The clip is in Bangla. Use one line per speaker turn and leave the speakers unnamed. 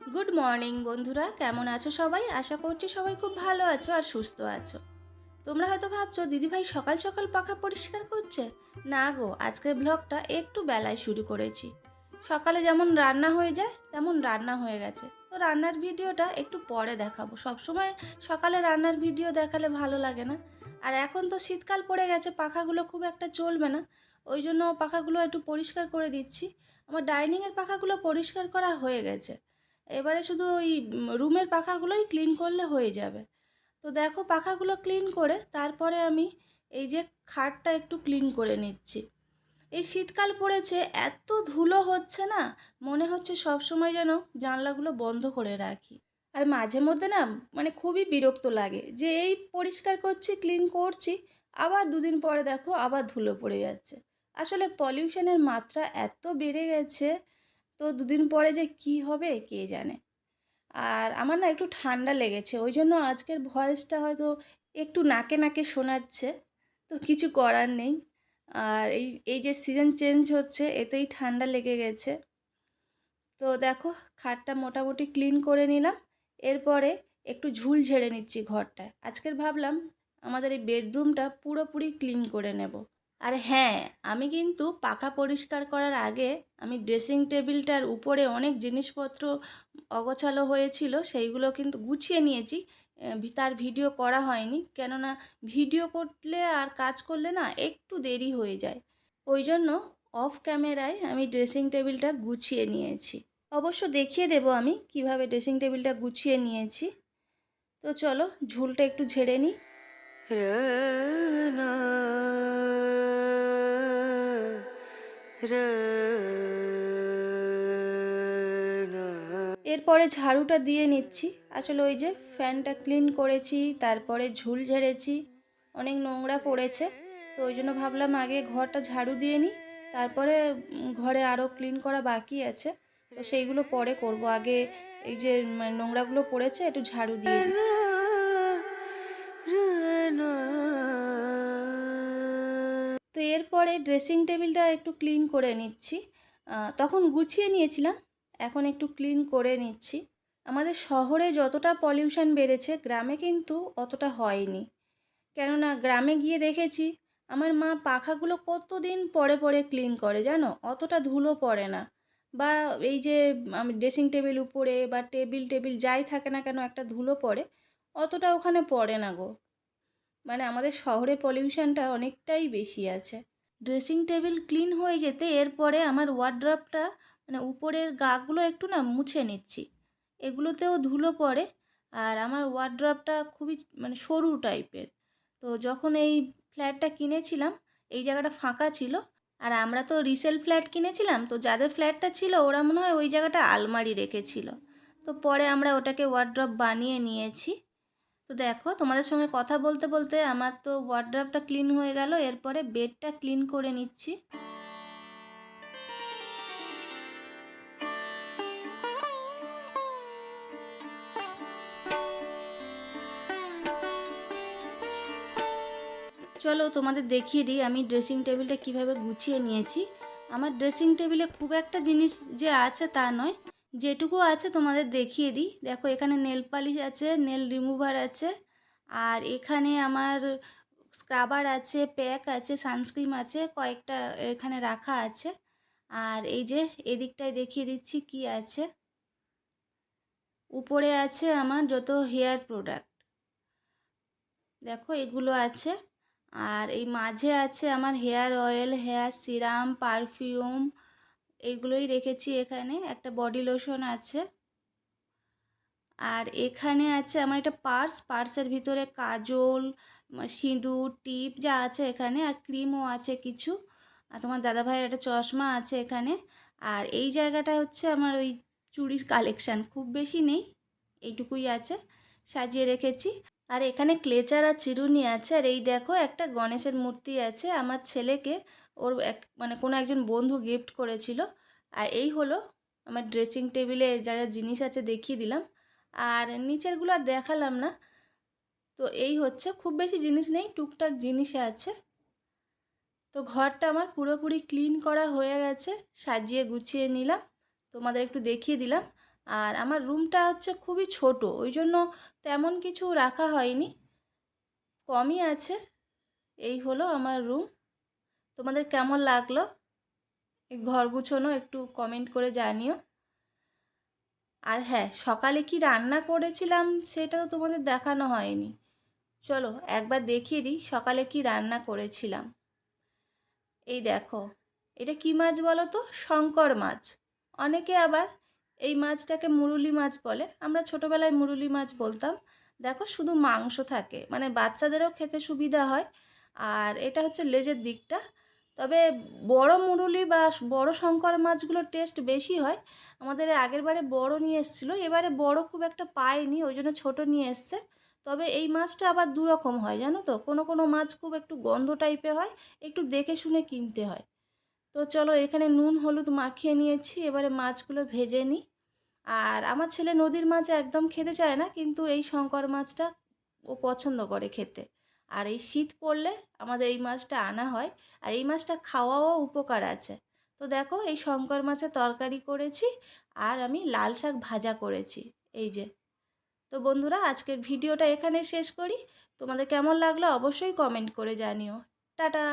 গুড মর্নিং বন্ধুরা। কেমন আছো সবাই? আশা করছি সবাই খুব ভালো আছো আর সুস্থ আছো। তোমরা হয়তো ভাবছ, দিদিভাই সকাল সকাল পাখা পরিষ্কার করছে? না গো, আজকের ব্লগটা একটু বেলায় শুরু করেছি। সকালে যেমন রান্না হয়ে যায়, তেমন রান্না হয়ে গেছে। তো রান্নার ভিডিওটা একটু পরে দেখাবো। সবসময় সকালে রান্নার ভিডিও দেখালে ভালো লাগে না। আর এখন তো শীতকাল পড়ে গেছে, পাখাগুলো খুব একটা চলবে না। ওই জন্য পাখাগুলো একটু পরিষ্কার করে দিচ্ছি। আমার ডাইনিংয়ের পাখাগুলো পরিষ্কার করা হয়ে গেছে। এবারে শুধু ওই রুমের পাখাগুলোই ক্লিন করলে হয়ে যাবে। তো দেখো পাখাগুলো ক্লিন করে তারপরে আমি এই যে খাটটা একটু ক্লিন করে নিচ্ছি। এই শীতকাল পড়েছে, এত ধুলো হচ্ছে না, মনে হচ্ছে সব সময় যেন জানলাগুলো বন্ধ করে রাখি। আর মাঝে মধ্যে না মানে খুবই বিরক্ত লাগে যে এই পরিষ্কার করছি ক্লিন করছি, আবার দুদিন পরে দেখো আবার ধুলো পড়ে যাচ্ছে। আসলে পলিউশনের মাত্রা এত বেড়ে গেছে তো দুদিন পরে যে কি হবে কে জানে। আর আমার না একটু ঠান্ডা লেগেছে, ওই জন্য আজকের ভয়েসটা হয়তো একটু নাকে নাকে শোনাচ্ছে, তো কিছু করার নেই। আর এই এই যে সিজন চেঞ্জ হচ্ছে, এতেই ঠান্ডা লেগে গেছে। তো দেখো, খাটটা মোটামুটি ক্লিন করে নিলাম, এরপরে একটু ঝুল ঝেড়ে নিচ্ছি ঘরটায়। আজকের ভাবলাম আমাদের এই বেডরুমটা পুরোপুরি ক্লিন করে নেব। আর হ্যাঁ আমি কিন্তু পাখা পরিষ্কার করার আগে আমি ড্রেসিং টেবিলটার উপরে অনেক জিনিসপত্র অগোছালো হয়েছিল, সেইগুলো কিন্তু গুছিয়ে নিয়েছি। তার ভিডিও করা হয়নি। কেননা ভিডিও করলে আর কাজ করলে না একটু দেরি হয়ে যায়। ওই জন্য অফ ক্যামেরায় আমি ড্রেসিং টেবিলটা গুছিয়ে নিয়েছি। অবশ্য দেখিয়ে দেব আমি কীভাবে ড্রেসিং টেবিলটা গুছিয়ে নিয়েছি। তো চলো, ঝুলটা একটু ঝেড়ে নিই. এরপরে ঝাড়ুটা দিয়ে নিচ্ছি। আসলে ওই যে ফ্যানটা ক্লিন করেছি, তারপরে ঝুল ঝেড়েছি, অনেক নোংরা পড়েছে। তো ওই জন্য ভাবলাম আগে ঘরটা ঝাড়ু দিয়ে নিই, তারপরে ঘরে আরও ক্লিন করা বাকি আছে। তো সেইগুলো পরে করব। আগে এই যে মানে নোংরাগুলো পড়েছে, একটু ঝাড়ু দিয়ে দিই। তো এরপরে ড্রেসিং টেবিলটা একটু ক্লিন করে নিচ্ছি। তখন গুছিয়ে নিয়েছিলাম, এখন একটু ক্লিন করে নিচ্ছি। আমাদের শহরে যতটা পলিউশন বেড়েছে, গ্রামে কিন্তু অতটা হয়নি। কেননা গ্রামে গিয়ে দেখেছি, আমার মা পাখাগুলো কতদিন পরে পরে ক্লিন করে জানো? অতটা ধুলো পড়ে না। বা এই যে আমি ড্রেসিং টেবিল উপরে বা টেবিল টেবিল যাই থাকে না কেন একটা ধুলো পড়ে, অতটা ওখানে পড়ে না গো। মানে আমাদের শহরে পলিউশনটা অনেকটাই বেশি আছে। ড্রেসিং টেবিল ক্লিন হয়ে যেতে এরপরে আমার ওয়ার্ড্রপটা মানে উপরের গাগুলো একটু না মুছে নিচ্ছি। এগুলোতেও ধুলো পড়ে আর আমার ওয়ার্ড্রপটা খুবই মানে সরু টাইপের তো যখন এই ফ্ল্যাটটা কিনেছিলাম, এই জায়গাটা ফাঁকা ছিল আর আমরা তো রিসেল ফ্ল্যাট কিনেছিলাম, তো যাদের ফ্ল্যাটটা ছিল ওরা মনে হয় ওই জায়গাটা আলমারি রেখেছিল। তো পরে আমরা ওটাকে ওয়ার্ড্রপ বানিয়ে নিয়েছি। তো দেখো, তোমাদের সঙ্গে কথা বলতে বলতে আমার তো ওয়ার্ড্রাফটা ক্লিন হয়ে গেল, এরপরে বেডটা ক্লিন করে নিচ্ছি। চলো তোমাদের দেখিয়ে দিই, আমি ড্রেসিং টেবিলটা কীভাবে গুছিয়ে নিয়েছি। আমার ড্রেসিং টেবিলে খুব একটা জিনিস যে আছে তা নয় যেটুকু আছে তোমাদের দেখিয়ে দিই। দেখো, এখানে নেল পালিশ আছে নেল রিমুভার আছে, আর এখানে আমার স্ক্রাবার আছে প্যাক আছে সানস্ক্রিন আছে, কয়েকটা এখানে রাখা আছে। আর এই যে, এদিকটায় দেখিয়ে দিচ্ছি কি আছে। উপরে আছে আমার যত হেয়ার প্রোডাক্ট দেখো, এগুলো আছে। আর এই মাঝে আছে আমার hair oil hair serum perfume এইগুলোই রেখেছি এখানে। একটা বডি লোশন আছে। আর এখানে আছে আমার একটা পার্স পার্সের ভিতরে কাজল সিঁদুর, টিপ যা আছে এখানে আর ক্রিমও আছে কিছু। আর তোমার দাদাভাইয়ের একটা চশমা আছে এখানে। আর এই জায়গাটা হচ্ছে আমার ওই চুড়ির কালেকশান খুব বেশি নেই, এইটুকুই আছে, সাজিয়ে রেখেছি। আর এখানে ক্লেচার আর চিরুনি আছে। আর এই দেখো একটা গণেশের মূর্তি আছে আমার ছেলেকে ওর এক মানে কোনো একজন বন্ধু গিফট করেছিল। আর এই হলো আমার ড্রেসিং টেবিলে যা যা জিনিস আছে দেখিয়ে দিলাম। আর নিচেরগুলো আর দেখালাম না। তো এই হচ্ছে, খুব বেশি জিনিস নেই, টুকটাক জিনিস আছে। তো ঘরটা আমার পুরোপুরি ক্লিন করা হয়ে গেছে, সাজিয়ে গুছিয়ে নিলাম, তোমাদের একটু দেখিয়ে দিলাম। আর আমার রুমটা হচ্ছে খুবই ছোট, ওই জন্য তেমন কিছু রাখা হয়নি, কমই আছে। এই হলো আমার রুম তোমাদের কেমন লাগল? ঘর গুছোনো একটু কমেন্ট করে জানিও। আর হ্যাঁ সকালে কি রান্না করেছিলাম সেটা তো তোমাদের দেখানো হয়নি। চলো একবার দেখিয়ে দিই সকালে কি রান্না করেছিলাম। এই দেখো, এটা কি মাছ বলো তো? শঙ্কর মাছ। অনেকে আবার এই মাছটাকে মুরুলি মাছ বলে। আমরা ছোটোবেলায় মুরুলি মাছ বলতাম। দেখো শুধু মাংস থাকে মানে বাচ্চাদেরও খেতে সুবিধা হয়। আর এটা হচ্ছে লেজের দিকটা। তবে বড় মুরুলি বা বড় শঙ্কর মাছগুলোর টেস্ট বেশি হয়। আমাদের আগের বারে বড় নিয়ে এসেছিল, এবারে বড় খুব একটা পায়নি ওই জন্য ছোটো নিয়ে এসছে। তবে এই মাছটা আবার দু রকম হয়, জানো তো? কোনো কোনো মাছ খুব একটু গন্ধ টাইপের হয়, একটু দেখে শুনে কিনতে হয়। তো চলো এখানে নুন, হলুদ মাখিয়ে নিয়েছি, এবারে মাছগুলো ভেজে নিই আর আমার ছেলে নদীর মাছ একদম খেতে চায় না, কিন্তু এই শঙ্কর মাছটা ও পছন্দ করে খেতে। আর এই শীত পড়লে আমাদের এই মাছটা আনা হয়। আর এই মাছটা খাওয়াও উপকার আছে। তো দেখো, এই শঙ্কর মাছের তরকারি করেছি আর আমি লাল শাক ভাজা করেছি। এই যে। তো বন্ধুরা, আজকের ভিডিওটা এখানে শেষ করি। তোমাদের কেমন লাগল অবশ্যই কমেন্ট করে জানিও। টাটা!